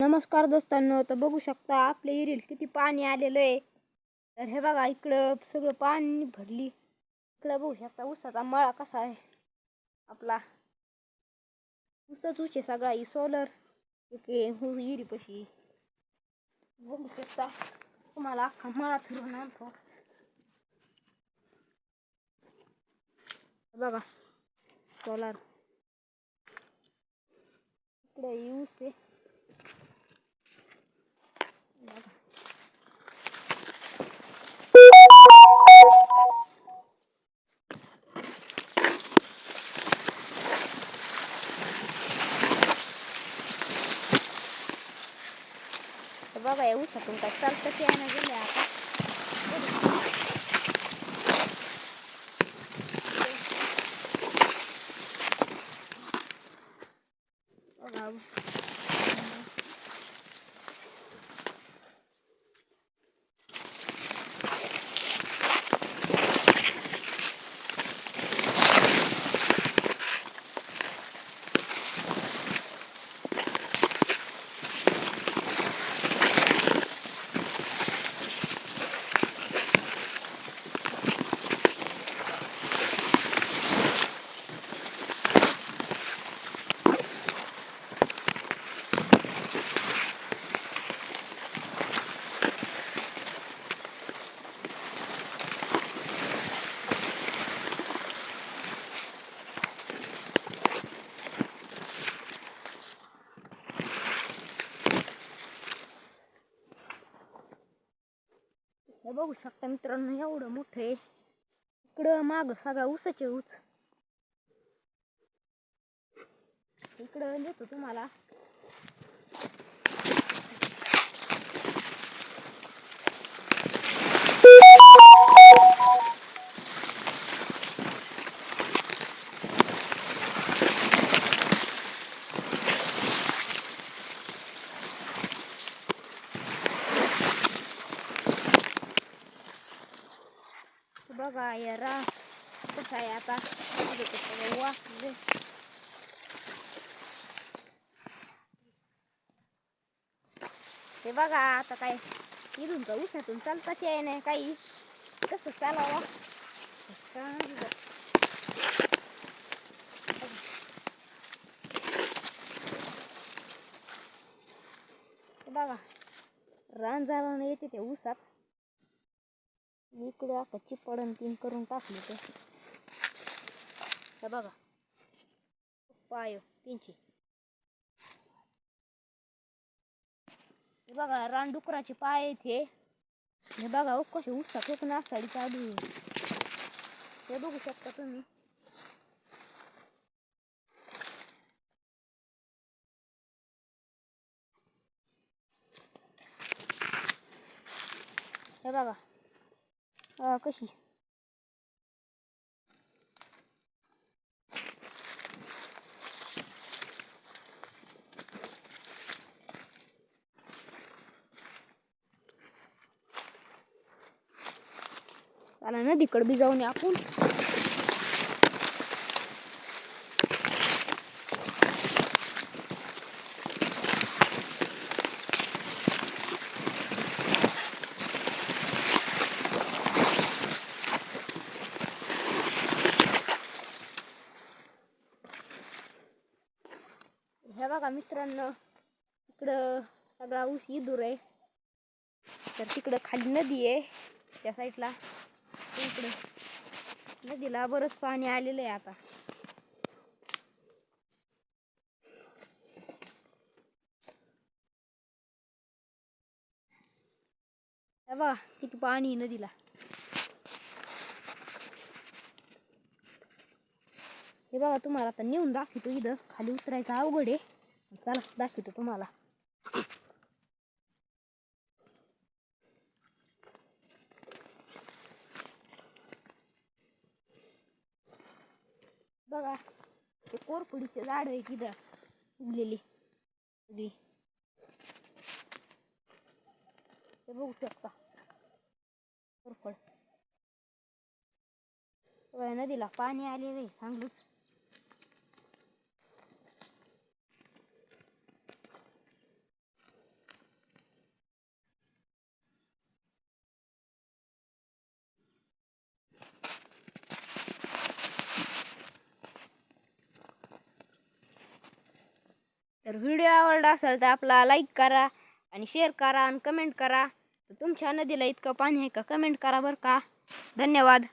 नमस्कार दोस्तांनो तर बघू शकता आपल्या एरियल किती पाणी आलेलं आहे. तर हे बघा इकडं सगळं पाणी भरली. इकडं बघू शकता ऊसाचा मळा कसा आहे. आपला ऊसच ऊस सगळा ही सोलर हो, विहिरीपाशी बघू शकता तुम्हाला अख्खा मळा फिरून आणतो. बघा सोलार इकडे ऊस आहे. बाबा तर बघा या ऊसातून काय चालतं ते गेले आता बघा हे बघू शकता मित्रांनो एवढं मोठं आहे. इकडं माग सगळा ऊसाचे ऊस. इकडं देतो तुम्हाला. बघा या रा कसं आहे आता बघू वाचले बघा आता काय इथून का उसातून चालताच आहे नाही काही कसं चालावं बघा रान झालं येते ते उसात इकडे आता चिपडण तीन करून टाकली ते. हे बघा. पायो तीनशे. हे बघा रानडुकराचे पाय आहेत हे. बघा ओ कसे उठतात कोकण आषाढी चालू आहे हे बघू शकता तुम्ही. हे बघा. कशी? चला नदीकडे बी जाऊन आपण हे बघा मित्रांनो इकडं सगळा ऊस इदूर आहे. तर तिकडं खाली नदी आहे त्या साईडला. इकडं नदीला बरंच पाणी आलेलं आहे आता. हे बघा किती पाणी आहे नदीला. हे बघा तुम्हाला आता नेऊन दाखवतो इथं. खाली उतरायचं अवघड आहे. चला दाखवतो तुम्हाला. बघा ते कोरफडीचे झाड आहे तिथं उगलेली. सगळी ते बघू शकता. कोरफड. नदीला पाणी आलेलं आहे चांगलंच. तर व्हिडिओ आवडला असेल तर आपला लाईक करा आणि शेअर करा आणि कमेंट करा. तर तुमच्या नदीला इतकं पाणी आहे का? कमेंट करा बरं का. धन्यवाद.